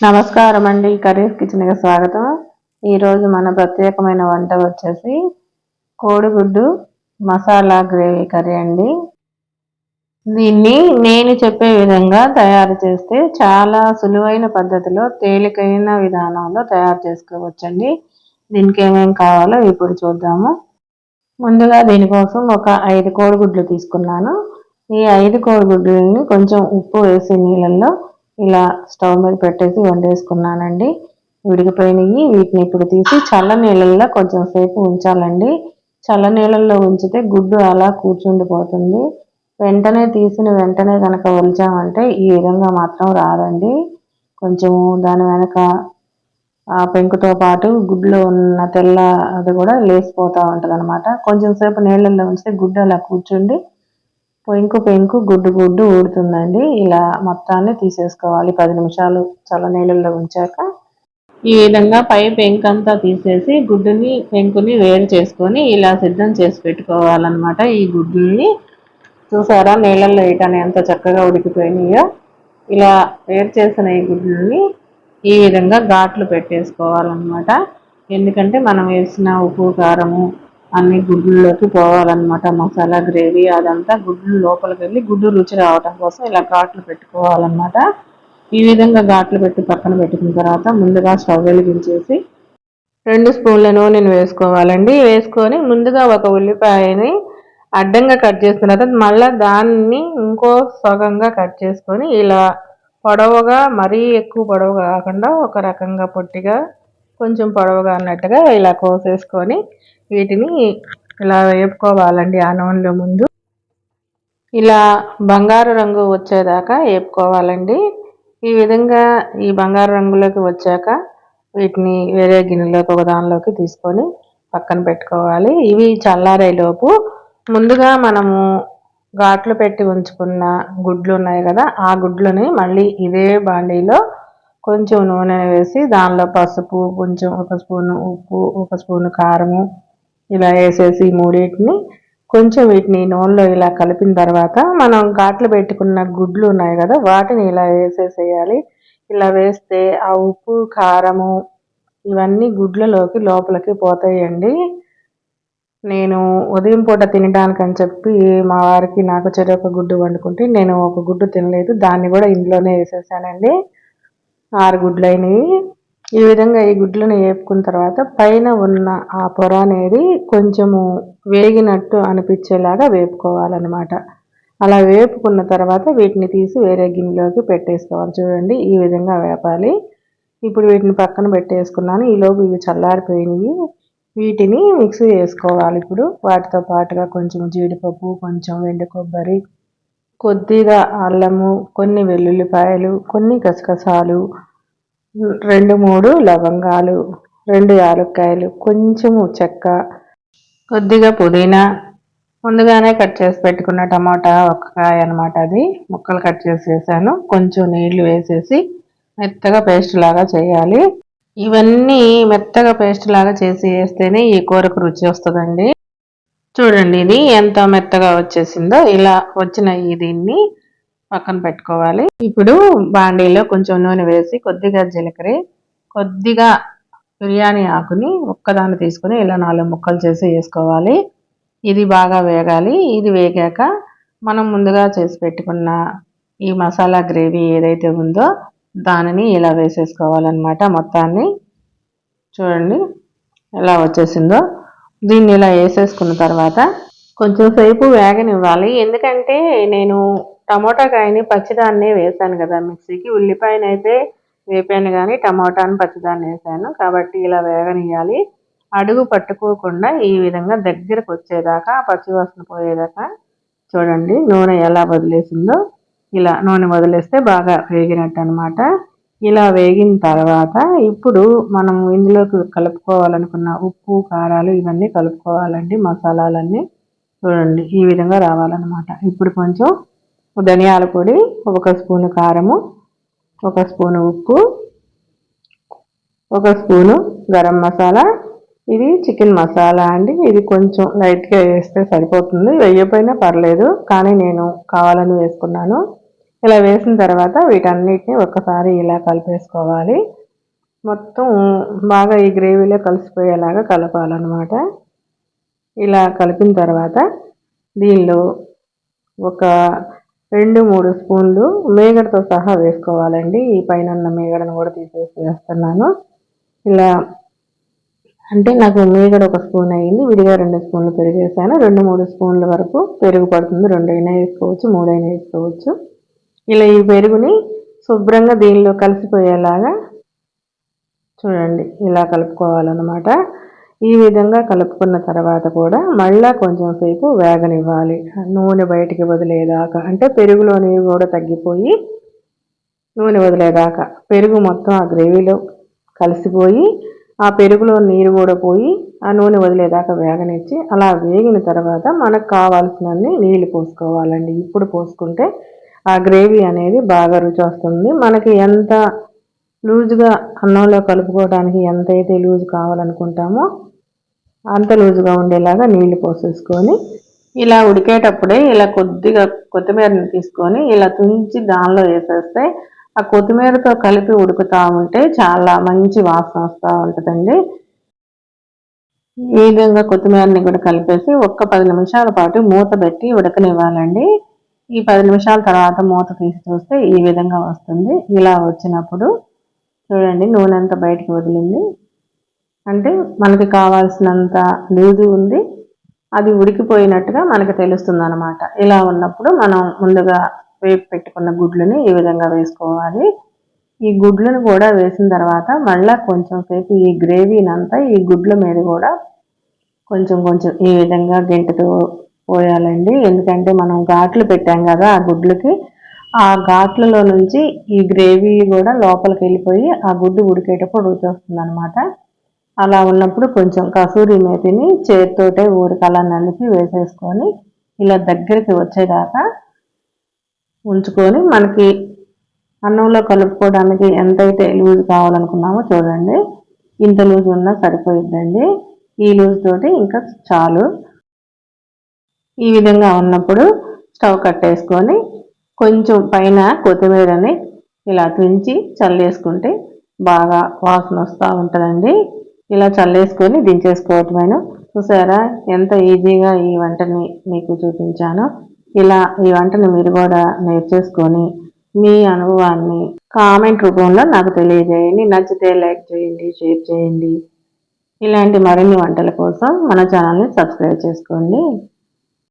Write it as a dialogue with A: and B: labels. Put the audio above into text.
A: నమస్కారం అండి కర్రీస్ కిచెన్కి స్వాగతం. ఈరోజు మన ప్రత్యేకమైన వంట వచ్చేసి కోడిగుడ్డు మసాలా గ్రేవీ కర్రీ అండి. దీన్ని నేను చెప్పే విధంగా తయారు చేస్తే చాలా సులువైన పద్ధతిలో తేలికైన విధానంలో తయారు చేసుకోవచ్చండి. దీనికి ఏమేమి కావాలో ఇప్పుడు చూద్దాము. ముందుగా దీనికోసం ఒక ఐదు కోడిగుడ్లు తీసుకున్నాను. ఈ ఐదు కోడిగుడ్లని కొంచెం ఉప్పు వేసి నీళ్ళల్లో ఇలా స్టవ్ మీద పెట్టేసి వండేసుకున్నానండి. విడిగిపోయినవి వీటిని ఇప్పుడు తీసి చల్ల నీళ్ళల్లో కొంచెం సేపు ఉంచాలండి. చల్ల నీళ్ళల్లో ఉంచితే గుడ్డు అలా కూర్చుండిపోతుంది. వెంటనే తీసిన వెంటనే కనుక ఒలిచామంటే ఈ విధంగా మాత్రం రాదండి. కొంచెము దాని వెనక ఆ పెంకుతో పాటు గుడ్లో ఉన్న తెల్ల అది కూడా లేసిపోతూ ఉంటుంది అనమాట కొంచెం సేపు నీళ్ళల్లో ఉంచితే గుడ్డు అలా కూర్చుండి పెంకు పెంకు గుడ్డు గుడ్డు ఊడుతుందండి. ఇలా మొత్తాన్ని తీసేసుకోవాలి. పది నిమిషాలు చల్ల నీళ్ళల్లో ఉంచాక ఈ విధంగా పై పెంకంతా తీసేసి గుడ్డుని పెంకుని వేరు చేసుకొని ఇలా సిద్ధం చేసి పెట్టుకోవాలన్నమాట ఈ గుడ్డుని చూసారా నీళ్ళల్లో వేయటాన్ని ఎంత చక్కగా ఉడికిపోయినాయో. ఇలా వేరు చేసిన ఈ గుడ్లని ఈ విధంగా ఘాట్లు పెట్టేసుకోవాలన్నమాట. ఎందుకంటే మనం వేసిన ఉప్పు కారము అన్ని గుడ్లలోకి పోవాలన్నమాట. మసాలా గ్రేవీ అదంతా గుడ్లు లోపలికి వెళ్ళి గుడ్డు రుచి రావటం కోసం ఇలా ఘాట్లు పెట్టుకోవాలన్నమాట. ఈ విధంగా ఘాట్లు పెట్టి పక్కన పెట్టుకున్న తర్వాత ముందుగా స్టవ్ వెలిగించేసి రెండు స్పూన్ల నూనెను వేసుకోవాలండి. వేసుకొని ముందుగా ఒక ఉల్లిపాయని అడ్డంగా కట్ చేసిన తర్వాత మళ్ళీ దాన్ని ఇంకో సగంగా కట్ చేసుకొని ఇలా పొడవుగా మరీ ఎక్కువ పొడవు కాకుండా ఒక రకంగా పొట్టిగా కొంచెం పొడవుగా ఉన్నట్టుగా ఇలా కోసేసుకొని వీటిని ఇలా వేపుకోవాలండి ఆ నూనెలో ముందు. ఇలా బంగారు రంగు వచ్చేదాకా వేపుకోవాలండి. ఈ విధంగా ఈ బంగారు రంగులోకి వచ్చాక వీటిని వేరే గిన్నెలోకి ఒక దానిలోకి తీసుకొని పక్కన పెట్టుకోవాలి. ఇవి చల్లారేలోపు ముందుగా మనము ఘాట్లు పెట్టి ఉంచుకున్న గుడ్లు ఉన్నాయి కదా ఆ గుడ్లని మళ్ళీ ఇదే బాండీలో కొంచెం నూనె వేసి దానిలో పసుపు కొంచెం ఒక స్పూను ఉప్పు ఒక స్పూను కారము ఇలా వేసేసి మూడింటిని కొంచెం వీటిని నూనెలో ఇలా కలిపిన తర్వాత మనం ఘాట్లు పెట్టుకున్న గుడ్లు ఉన్నాయి కదా వాటిని ఇలా వేసేసేయాలి. ఇలా వేస్తే ఆ ఉప్పు కారము ఇవన్నీ గుడ్లలోకి లోపలికి పోతాయండి. నేను ఉదయం పూట తినడానికి అని చెప్పి మా వారికి నాకు చెరొక గుడ్డు వండుకుంటే నేను ఒక గుడ్డు తినలేదు దాన్ని కూడా ఇంట్లోనే వేసేసానండి. ఆరు గుడ్లు అయినవి. ఈ విధంగా ఈ గుడ్లను వేపుకున్న తర్వాత పైన ఉన్న ఆ పొర అనేది కొంచెము వేగినట్టు అనిపించేలాగా వేపుకోవాలన్నమాట. అలా వేపుకున్న తర్వాత వీటిని తీసి వేరే గిన్నెలోకి పెట్టేసుకోవాలి. చూడండి ఈ విధంగా వేపాలి. ఇప్పుడు వీటిని పక్కన పెట్టేసుకున్నాను. ఈలోపు ఇవి చల్లారిపోయినాయి వీటిని మిక్స్ చేసుకోవాలి ఇప్పుడు. వాటితో పాటుగా కొంచెం జీడిపప్పు కొంచెం వెండి కొబ్బరి కొద్దిగా అల్లము కొన్ని వెల్లుల్లిపాయలు కొన్ని గసగసాలు రెండు మూడు లవంగాలు రెండు యాలక్కాయలు కొంచెము చెక్క కొద్దిగా పుదీనా ముందుగానే కట్ చేసి పెట్టుకున్న టమాటా ఒక కాయ అనమాట అది. ముక్కలు కట్ చేసి వేసాను. కొంచెం నీళ్ళు వేసేసి మెత్తగా పేస్ట్ లాగా చేయాలి. ఇవన్నీ మెత్తగా పేస్ట్ లాగా చేసి వేస్తేనే ఈ కూరకు రుచి వస్తుందండి. చూడండి ఇది ఎంత మెత్తగా వచ్చేసిందో ఇలా వచ్చిన దీన్ని పక్కన పెట్టుకోవాలి. ఇప్పుడు బాండీలో కొంచెం నూనె వేసి కొద్దిగా జీలకర్ర కొద్దిగా బిర్యానీ ఆకుని ఒక్కదాన్ని తీసుకుని ఇలా నాలుగు ముక్కలు చేసి వేసుకోవాలి. ఇది బాగా వేగాలి. ఇది వేగాక మనం ముందుగా చేసి పెట్టుకున్న ఈ మసాలా గ్రేవీ ఏదైతే ఉందో దానిని ఇలా వేసేసుకోవాలన్నమాట మొత్తాన్ని. చూడండి ఎలా వచ్చేసిందో. దీన్ని ఇలా వేసేసుకున్న తర్వాత కొంచెం సేపు వేగనివ్వాలి. ఎందుకంటే నేను టమోటా కాయని పచ్చిదాన్నే వేసాను కదా మిక్సీకి. ఉల్లిపాయనైతే వేపాను కానీ టమోటాని పచ్చిదాన్ని వేసాను. కాబట్టి ఇలా వేగనియాలి అడుగు పట్టుకోకుండా ఈ విధంగా దగ్గరకు వచ్చేదాకా పచ్చివాసన పోయేదాకా చూడండి నూనె ఎలా వదిలేసిందో. ఇలా నూనె వదిలేస్తే బాగా వేగినట్టు అనమాట ఇలా వేగిన తర్వాత ఇప్పుడు మనం ఇందులోకి కలుపుకోవాలనుకున్న ఉప్పు కారాలు ఇవన్నీ కలుపుకోవాలండి. మసాలాలన్నీ చూడండి ఈ విధంగా రావాలన్నమాట. ఇప్పుడు కొంచెం ధనియాల పొడి ఒక స్పూను కారము ఒక స్పూను ఉప్పు ఒక స్పూను గరం మసాలా. ఇది చికెన్ మసాలా అండి. ఇది కొంచెం లైట్గా వేస్తే సరిపోతుంది. వేయకపోయినా పర్లేదు కానీ నేను కావాలని వేసుకున్నాను. ఇలా వేసిన తర్వాత వీటన్నిటిని ఒక్కసారి ఇలా కలిపేసుకోవాలి. మొత్తం బాగా ఈ గ్రేవీలో కలిసిపోయేలాగా కలపాలన్నమాట. ఇలా కలిపిన తర్వాత దీనిలో ఒక రెండు మూడు స్పూన్లు మేగడతో సహా వేసుకోవాలండి. ఈ పైన ఉన్న మేగడను కూడా తీసేసి వేస్తున్నాను. ఇలా అంటే నాకు మీగడ ఒక స్పూన్ అయ్యింది విడిగా రెండు స్పూన్లు పెరిగేసాను. రెండు మూడు స్పూన్ల వరకు పెరుగు పడుతుంది. రెండు అయినా వేసుకోవచ్చు మూడైనా వేసుకోవచ్చు. ఇలా ఈ పెరుగుని శుభ్రంగా దీనిలో కలిసిపోయేలాగా చూడండి ఇలా కలుపుకోవాలన్నమాట. ఈ విధంగా కలుపుకున్న తర్వాత కూడా మళ్ళీ కొంచెం సేపు వేగనివ్వాలి. నూనె బయటికి వదిలేదాకా అంటే పెరుగులో నీరు కూడా తగ్గిపోయి నూనె వదిలేదాకా పెరుగు మొత్తం ఆ గ్రేవీలో కలిసిపోయి ఆ పెరుగులో నీరు కూడా పోయి ఆ నూనె వదిలేదాకా వేగనిచ్చి అలా వేగిన తర్వాత మనకు కావాల్సినన్ని నీళ్ళు పోసుకోవాలండి. ఇప్పుడు పోసుకుంటే ఆ గ్రేవీ అనేది బాగా రుచి వస్తుంది. మనకి ఎంత లూజుగా అన్నంలో కలుపుకోవడానికి ఎంతైతే లూజు కావాలనుకుంటామో అంత లూజుగా ఉండేలాగా నీళ్ళు పోసేసుకొని ఇలా ఉడికేటప్పుడే ఇలా కొద్దిగా కొత్తిమీరని తీసుకొని ఇలా తుంచి దానిలో వేసేస్తే ఆ కొత్తిమీరతో కలిపి ఉడుకుతూ ఉంటే చాలా మంచి వాసన వస్తూ ఉంటుందండి. ఈ విధంగా కొత్తిమీరని కూడా కలిపేసి ఒక్క పది నిమిషాల పాటు మూత పెట్టి ఉడకనివ్వాలండి. ఈ పది నిమిషాల తర్వాత మూత తీసి చూస్తే ఈ విధంగా వస్తుంది. ఇలా వచ్చినప్పుడు చూడండి నూనె అంతా బయటకు వదిలింది. అంటే మనకి కావాల్సినంత లూజు ఉంది. అది ఉడికిపోయినట్టుగా మనకి తెలుస్తుంది అనమాట ఇలా ఉన్నప్పుడు మనం ముందుగా వేపు పెట్టుకున్న గుడ్లని ఈ విధంగా వేసుకోవాలి. ఈ గుడ్లను కూడా వేసిన తర్వాత మళ్ళీ కొంచెం సేపు ఈ గ్రేవీనంతా ఈ గుడ్ల మీద కూడా కొంచెం కొంచెం ఈ విధంగా గెంటుతో పోయాలండి. ఎందుకంటే మనం ఘాట్లు పెట్టాం కదా ఆ గుడ్లకి. ఆ ఘాట్లలో నుంచి ఈ గ్రేవీ కూడా లోపలికి వెళ్ళిపోయి ఆ గుడ్డు ఉడికేటప్పుడు రుచి వస్తుంది అనమాట అలా ఉన్నప్పుడు కొంచెం కసూరి మేతిని చేతితోటే ఊరికలా నలిపి వేసేసుకొని ఇలా దగ్గరికి వచ్చేదాకా ఉంచుకొని మనకి అన్నంలో కలుపుకోవడానికి ఎంతైతే లూజ్ కావాలనుకున్నామో చూడండి. ఇంత లూజ్ ఉన్నా సరిపోయిద్దండి. ఈ లూజ్ తోటి ఇంకా చాలు. ఈ విధంగా ఉన్నప్పుడు స్టవ్ కట్టేసుకొని కొంచెం పైన కొత్తిమీరని ఇలా తుంచి చల్లేసుకుంటే బాగా వాసన వస్తూ ఉంటుందండి. ఇలా చల్లేసుకొని దించేసుకోవటమేను చూసారా? ఎంత ఈజీగా ఈ వంటని మీకు చూపించాను. ఇలా ఈ వంటని మీరు కూడా నేర్చేసుకొని మీ అనుభవాన్ని కామెంట్ రూపంలో నాకు తెలియజేయండి. నచ్చితే లైక్ చేయండి షేర్ చేయండి. ఇలాంటి మరిన్ని వంటల కోసం మన ఛానల్ని సబ్స్క్రైబ్ చేసుకోండి.